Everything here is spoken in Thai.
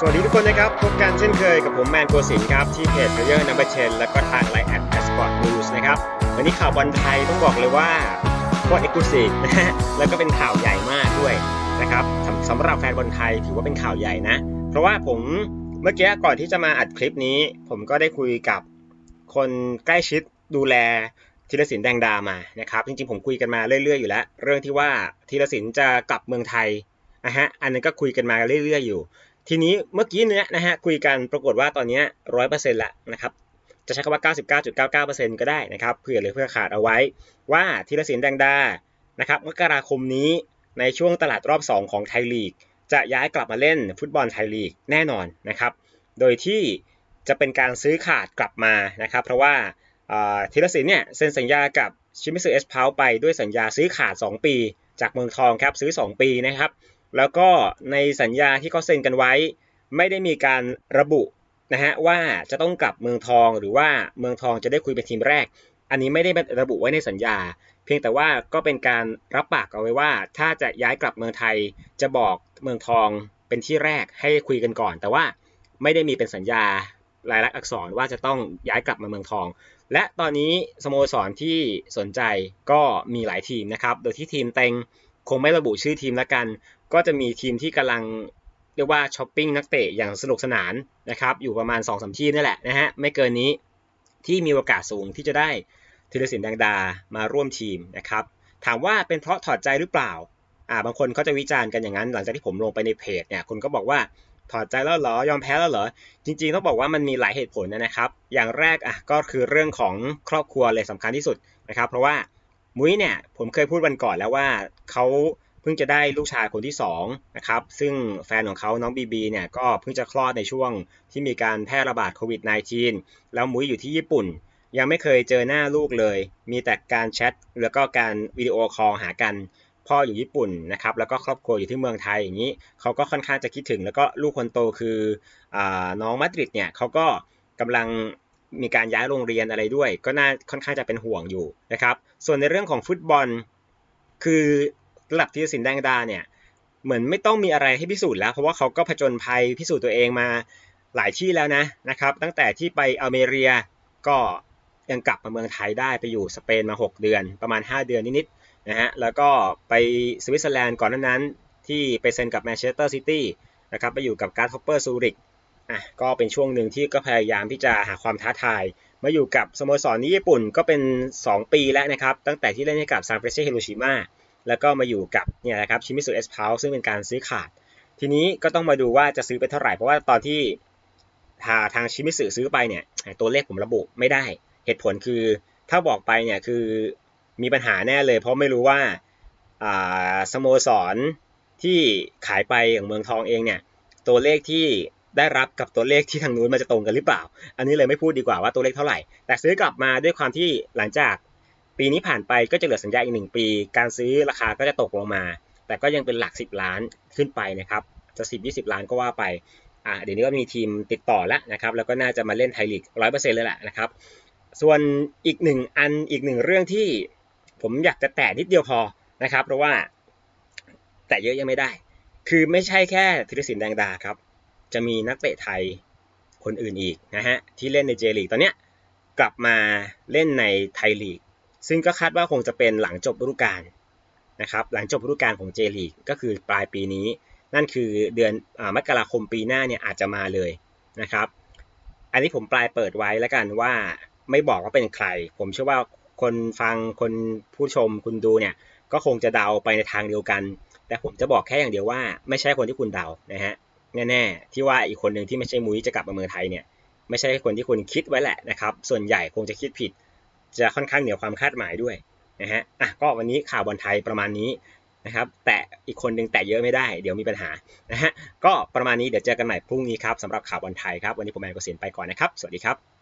สวัสดีทุกคนนะครับ พบกันเช่นเคยกับผมแมนโกสินครับ ที่เพจ Player Number 10 แล้วก็ทาง Line at Sport News นะครับ วันนี้ข่าวบอลไทยต้องบอกเลยว่าโคตรเอกลุศินะฮะแล้วก็เป็นข่าวใหญ่มากด้วยนะครับสำสำหรับแฟนบอลไทยถือว่าเป็นข่าวใหญ่นะ เพราะว่าผมเมื่อกี้ก่อนที่จะมาอัดคลิปนี้ ผมก็ได้คุยกับคนใกล้ชิดดูแลธีรศิลป์แดงดามานะครับจริงๆผมคุยกันมาเรื่อยๆอยู่แล้ว เรื่องที่ว่าธีรศิลป์จะกลับเมืองไทยนะฮะอันนั้นก็คุยกันมาเรื่อยๆอยู่ ทีนี้เมื่อกี้เนี้ยนะฮะคุยกันปรากฏว่าตอนนี้ร้อยเปอร์เซ็นต์ละนะครับจะใช้คำว่า 99.99%ก็ได้นะครับเผื่อเลยเพื่อขาดเอาไว้ว่าธีรศิลป์แดงดานะครับมกราคมนี้ในช่วงตลาดรอบ 2 ของไทยลีก จะย้ายกลับมาเล่นฟุตบอลไทยลีกแน่นอนนะครับ โดยที่จะเป็นการซื้อขาดกลับมานะครับ เพราะว่าอ่าธีรศิลป์เนี่ยเซ็นสัญญากับชิมิสึเอสพาวไปด้วยสัญญาซื้อขาด 2 ปี จากเมืองทองครับซื้อ 2 ปีนะครับ แล้วก็ในสัญญาที่เขาเซ็นกันไว้ ไม่ได้มีการระบุนะฮะว่าจะต้องกลับเมืองทองหรือว่าเมืองทองจะได้คุยเป็นทีมแรก อันนี้ไม่ได้ระบุไว้ในสัญญา เพียงแต่ว่าก็เป็นการรับปากเอาไว้ว่า ถ้าจะย้ายกลับเมืองไทยจะบอกเมืองทองเป็นที่แรกให้คุยกันก่อน แต่ว่าไม่ได้มีเป็นสัญญารายลักษณ์อักษรว่าจะต้องย้ายกลับมาเมืองทอง และตอนนี้สโมสรที่สนใจก็มีหลายทีมนะครับ โดยที่ทีมเต็งคงไม่ระบุชื่อทีมละกัน ก็จะมีทีมที่กำลังเรียกว่าช้อปปิ้งนักเตะอย่างสนุกสนานนะครับอยู่ประมาณ2อสทีมนี่แหละนะฮะไม่เกินนี้ที่มีโอกาสสูงที่จะได้ธีรศิลป์แดงดามาร่วมทีมนะครับถามว่าเป็นเพราะถอดใจหรือเปล่าอ่าบางคนเขาจะวิจารณ์กันอย่างนั้น หลังจากที่ผมลงไปในเพจเนี่ยคุณก็บอกว่าถอดใจแล้วเหรอยอมแพ้แล้วเหรอจริงๆต้องบอกว่ามันมีหลายเหตุผลนะครับ อย่างแรกอะก็คือเรื่องของครอบครัวเลยสำคัญที่สุดนะครับ เพราะว่ามุ้ยเนี่ยผมเคยพูดวันก่อนแล้วว่าเขา พิ่งจะได้ลูกชายคนที่2นะครับซึ่งแฟนของเขาน้องบีบีเนี่ยก็เพิ่งจะคลอดในช่วงที่มีการแพร่ระบาดโควิด -19 แล้วมุ้ยอยู่ที่ญี่ปุ่น ยังไม่เคยเจอหน้าลูกเลย มีแต่การแชทแล้วก็การวิดีโอคอลหากันพ่ออยู่ญี่ปุ่นนะครับแล้วก็ครอบครัวอยู่ที่เมืองไทยอย่างนี้เขาก็ค่อนข้างจะคิดถึง แล้วก็ลูกคนโตคืออน้องมาดริดเนี่ยเขาก็กำลังมีการย้ายโรงเรียนอะไรด้วย ก็น่าค่อนข้างจะเป็นห่วงอยู่นะครับส่วนในเรื่องของฟุตบอลคือ ระดับทีสินแดงดาเนี่ยเหมือนไม่ต้องมีอะไรให้พิสูจน์แล้ว เพราะว่าเขาก็ผจญภัยพิสูจน์ตัวเองมาหลายที่แล้วนะนะครับ ตั้งแต่ที่ไปอเมริกาก็ยังกลับมาเมืองไทยได้ไปอยู่สเปนมา 6 เดือน ประมาณ 5 เดือนนิดๆนะฮะแล้วก็ไปสวิตเซอร์แลนด์ก่อนนานั้นที่ไปเซ็นกับแมนเชสเตอร์ซิตี้นะครับไปอยู่กับการ์ดฮอปเปอร์ซูริกอะก็เป็นช่วงหนึ่งที่ก็พยายามที่จะหาความท้าทายมาอยู่กับสโมสรนี้ญี่ปุ่นก็เป็น 2 ปีแล้วนะครับ ตั้งแต่ที่เล่นให้กับซานเฟรเช่ฮิโรชิมา แล้วก็มาอยู่กับเนี่ยนะครับชิมิสุเอสพาวซึ่งเป็นการซื้อขาด ทีนี้ก็ต้องมาดูว่าจะซื้อไปเท่าไหร่ เพราะว่าตอนที่ทาทางชิมิสุซื้อไปเนี่ยตัวเลขผมระบุไม่ได้ เหตุผลคือถ้าบอกไปเนี่ยคือมีปัญหาแน่เลย เพราะไม่รู้ว่าอ่าสโมสรที่ขายไปอย่างเมืองทองเองเนี่ยตัวเลขที่ได้รับกับตัวเลขที่ทางนู้นมันจะตรงกันหรือเปล่า อันนี้เลยไม่พูดดีกว่าว่าตัวเลขเท่าไหร่ แต่ซื้อกลับมาด้วยความที่หลังจาก ปีนี้ผ่านไปก็จะเหลือสัญญาอีกหนึ่งปี การซื้อราคาก็จะตกลงมา แต่ก็ยังเป็นหลัก 10 ล้านขึ้นไปนะครับ จะ 10 20 ล้านก็ว่าไป อ่าเดี๋ยวนี้ก็มีทีมติดต่อแล้วนะครับ แล้วก็น่าจะมาเล่นไทยลีกร้อยเปอร์เซ็นต์เลยแหละนะครับ ส่วนอีกหนึ่งอันอีกหนึ่งเรื่องที่ผมอยากจะแตะนิดเดียวพอนะครับ เพราะว่าแตะเยอะยังไม่ได้ คือไม่ใช่แค่ธีรศิลป์แดงดาครับ จะมีนักเตะไทยคนอื่นอีกนะฮะที่เล่นในเจลีกตอนเนี้ยกลับมาเล่นในไทยลีก ซึ่งก็คาดว่าคงจะเป็นหลังจบฤดูกาลนะครับหลังจบฤดูกาลของเจลีกก็คือปลายปีนี้ นั่นคือเดือนอมกราคมปีหน้าเนี่ยอาจจะมาเลยนะครับ อันนี้ผมปลายเปิดไว้แล้วกันว่าไม่บอกว่าเป็นใคร ผมเชื่อว่าคนฟังคนผู้ชมคุณดูเนี่ยก็คงจะเดาไปในทางเดียวกัน แต่ผมจะบอกแค่อย่างเดียวว่า ไม่ใช่คนที่คุณเดานะฮะแน่ๆที่ว่าอีกคนหนึ่งที่ไม่ใช่มุ้ยจะกลับมาเมืองไทยเนี่ยไม่ใช่คนที่คุณคิดไว้แหละนะครับ ส่วนใหญ่คงจะคิดผิด จะค่อนข้างเหนือความคาดหมายด้วยนะฮะอะก็วันนี้ข่าวบอลไทยประมาณนี้นะครับ แต่อีกคนหนึ่งแต่เยอะไม่ได้ เดี๋ยวมีปัญหานะฮะก็ประมาณนี้เดี๋ยวเจอกันใหม่พรุ่งนี้ครับสำหรับข่าวบอลไทยครับวันนี้ผมแอนกสินไปก่อนนะครับ สวัสดีครับ